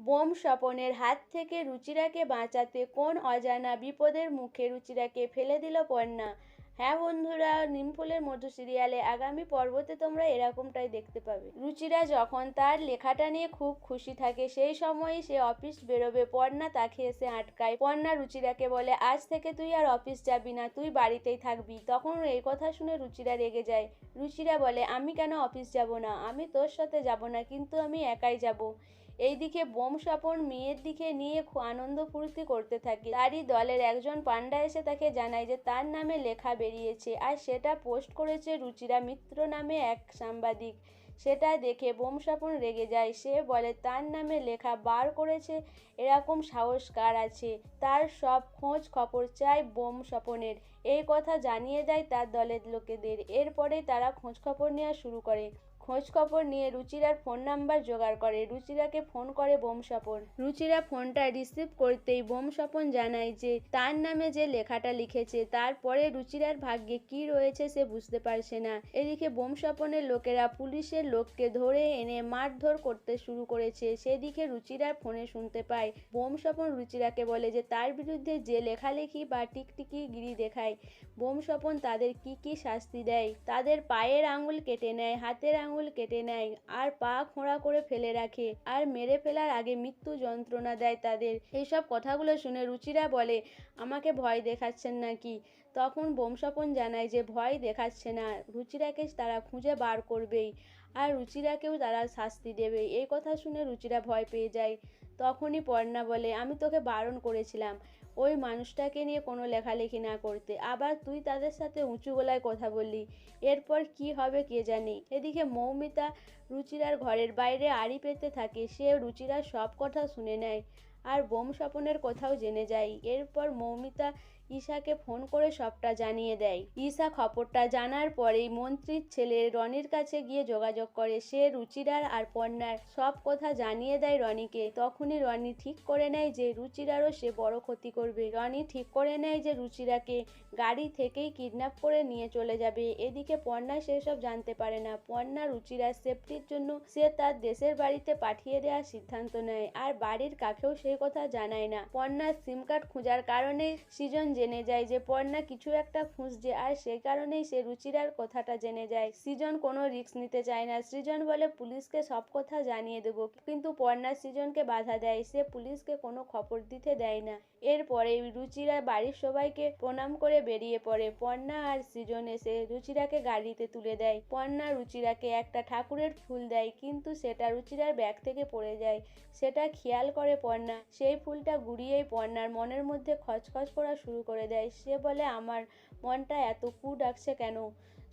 Bomb স্বপনের হাত থেকে রুচিরাকে বাঁচাতে কোন অজানা বিপদের মুখে রুচিরাকে ফেলে দিল পর্ণা হ্যাঁ বন্ধুরা, নিমফুলের মধু সিরিয়ালে আগামী পর্বতে তোমরা এরকমটাই দেখতে পাবে। রুচিরা যখন তার লেখাটা নিয়ে খুব খুশি থাকে, সেই সময়ই সে অফিস বেরোবে। পর্ণা তাকে এসে আটকায়। পর্ণা রুচিরাকে বলে, আজ থেকে তুই আর অফিস যাবি না, তুই বাড়িতেই থাকবি। তখন এই কথা শুনে রুচিরা রেগে যায়। রুচিরা বলে, আমি কেন অফিস যাব না? আমি তোর সাথে যাব না, কিন্তু আমি একাই যাব। এইদিকে বোম স্বপন মেয়ের দিকে নিয়ে আনন্দ ফুর্তি করতে থাকে। তারই দলের একজন পান্ডা এসে তাকে জানায় যে তার নামে লেখা বেরিয়েছে আর সেটা পোস্ট করেছে রুচিরা মিত্র নামে এক সাংবাদিক। সেটা দেখে বোম স্বপন রেগে যায়। সে বলে, তার নামে লেখা বার করেছে, এরকম সাহস কার আছে? তার সব খোঁজ খবর চাই বোম স্বপনের এই কথা জানিয়ে দেয় তার দলের লোকেদের। এরপরে তারা খোঁজ খবর নেওয়া শুরু করে। খোঁজ খবর নিয়ে রুচিরার ফোন নাম্বার জোগাড় করে। রুচিরাকে ফোন করে বোম স্বপন রুচিরা ফোনটা রিসিভ করতেই বোম স্বপন জানায় যে, তার নামে যে লেখাটা লিখেছে তারপরে রুচিরার ভাগ্যে কি রয়েছে সে বুঝতে পারছে না। এদিকে বোম স্বপনের লোকেরা পুলিশের লোককে ধরে এনে মারধর করতে শুরু করেছে। সেদিকে রুচিরার ফোনে শুনতে পায় বোম স্বপন রুচিরাকে বলে যে, তার বিরুদ্ধে যে লেখালেখি বা টিকটিকি গিরি দেখায় বোম স্বপন তাদের কি কি শাস্তি দেয়? তাদের পায়ের আঙুল কেটে নেয়, হাতের আঙুল কেটে নেয় আর পা খোঁড়া করে ফেলে রাখে আর মেরে ফেলার আগে মৃত্যু যন্ত্রণা দেয় তাদের। এইসব কথাগুলো শুনে রুচিরা বলে, আমাকে ভয় দেখাচ্ছেন নাকি? তখন বোম স্বপন জানায় যে ভয় দেখাচ্ছে না। রুচিরাকে তারা খুঁজে বার করবেই। আর রুচিরাকেও তারা শাস্তি দেবে। এই কথা শুনে রুচিরা ভয় পেয়ে যায়। তখনই পর্ণা বলে, আমি তোকে বারণ করেছিলাম। ওই মানুষটাকে নিয়ে কোনো লেখালেখি না করতে। আবার তুই তাদের সাথে উঁচু গলায় কথা বললি। এরপর কি হবে কে জানে? এদিকে মৌমিতা রুচিরার ঘরের বাইরে আড়ি পেতে থাকে। সে রুচিরার সব কথা শুনে নেয় আর বোম স্বপনের কথাও জেনে যায়। এরপর মৌমিতা ঈশাকে ফোন করে সবটা জানিয়ে দেয়। ঈশা খবরটা জানার পরেই মন্ত্রীর ছেলে রনির কাছে গিয়ে যোগাযোগ করে, সে রুচিরার আর পর্ণার সব কথা জানিয়ে দেয় রনিকে। তখনই রনি ঠিক করে নেয় যে রুচিরারও সে বড় ক্ষতি করবে। রনি ঠিক করে নেয় যে রুচিরাকে গাড়ি থেকেই কিডন্যাপ করে নিয়ে চলে যাবে। এদিকে পর্ণা সেসব জানতে পারে না। পর্ণা রুচিরার সেফটির জন্য সে তার দেশের বাড়িতে পাঠিয়ে দেওয়ার সিদ্ধান্ত নেয়। আর বাড়ির কাকেও সেই কথা জানায় না। পর্ণার সিম কার্ড খোঁজার কারণে সৃজন জেনে যায় যে পর্ণা কিছু একটা খুঁজছে আর সেই কারণেই সে রুচিরার কথাটা জেনে যায়। সৃজন কোনো রিস্ক নিতে চায় না। সৃজন বলে, পুলিশকে সব কথা জানিয়ে দেবো। কিন্তু পর্ণা সৃজনকে বাধা দেয়। সে পুলিশকে কোনো খবর দিতে দেয় না। এরপরে রুচিরা বাড়ির সবাইকে প্রণাম করে বেরিয়ে পড়ে। পর্ণা আর সৃজন এসে রুচিরাকে গাড়িতে তুলে দেয়। পর্ণা রুচিরাকে একটা ঠাকুরের ফুল দেয়, কিন্তু সেটা রুচিরার ব্যাগ থেকে পড়ে যায়। সেটা খেয়াল করে পর্ণা। সেই ফুলটা গুড়িয়েই পর্ণার মনের মধ্যে খচখচ করা শুরু করে দেয়। সে বলে, আমার মনটা এত কু ডাকছে কেন?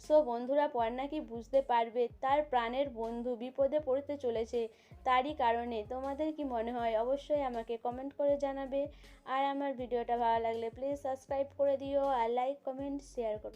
সো বন্ধুরা পর নাকি বুঝতে পারবে? তার প্রাণের বন্ধু বিপদে পড়তে চলেছে, তারই কারণে। তোমাদের কি মনে হয়? অবশ্যই আমাকে কমেন্ট করে জানাবে। আর আমার ভিডিওটা ভালো লাগলে প্লিজ সাবস্ক্রাইব করে দিও, আর লাইক কমেন্ট শেয়ার করো।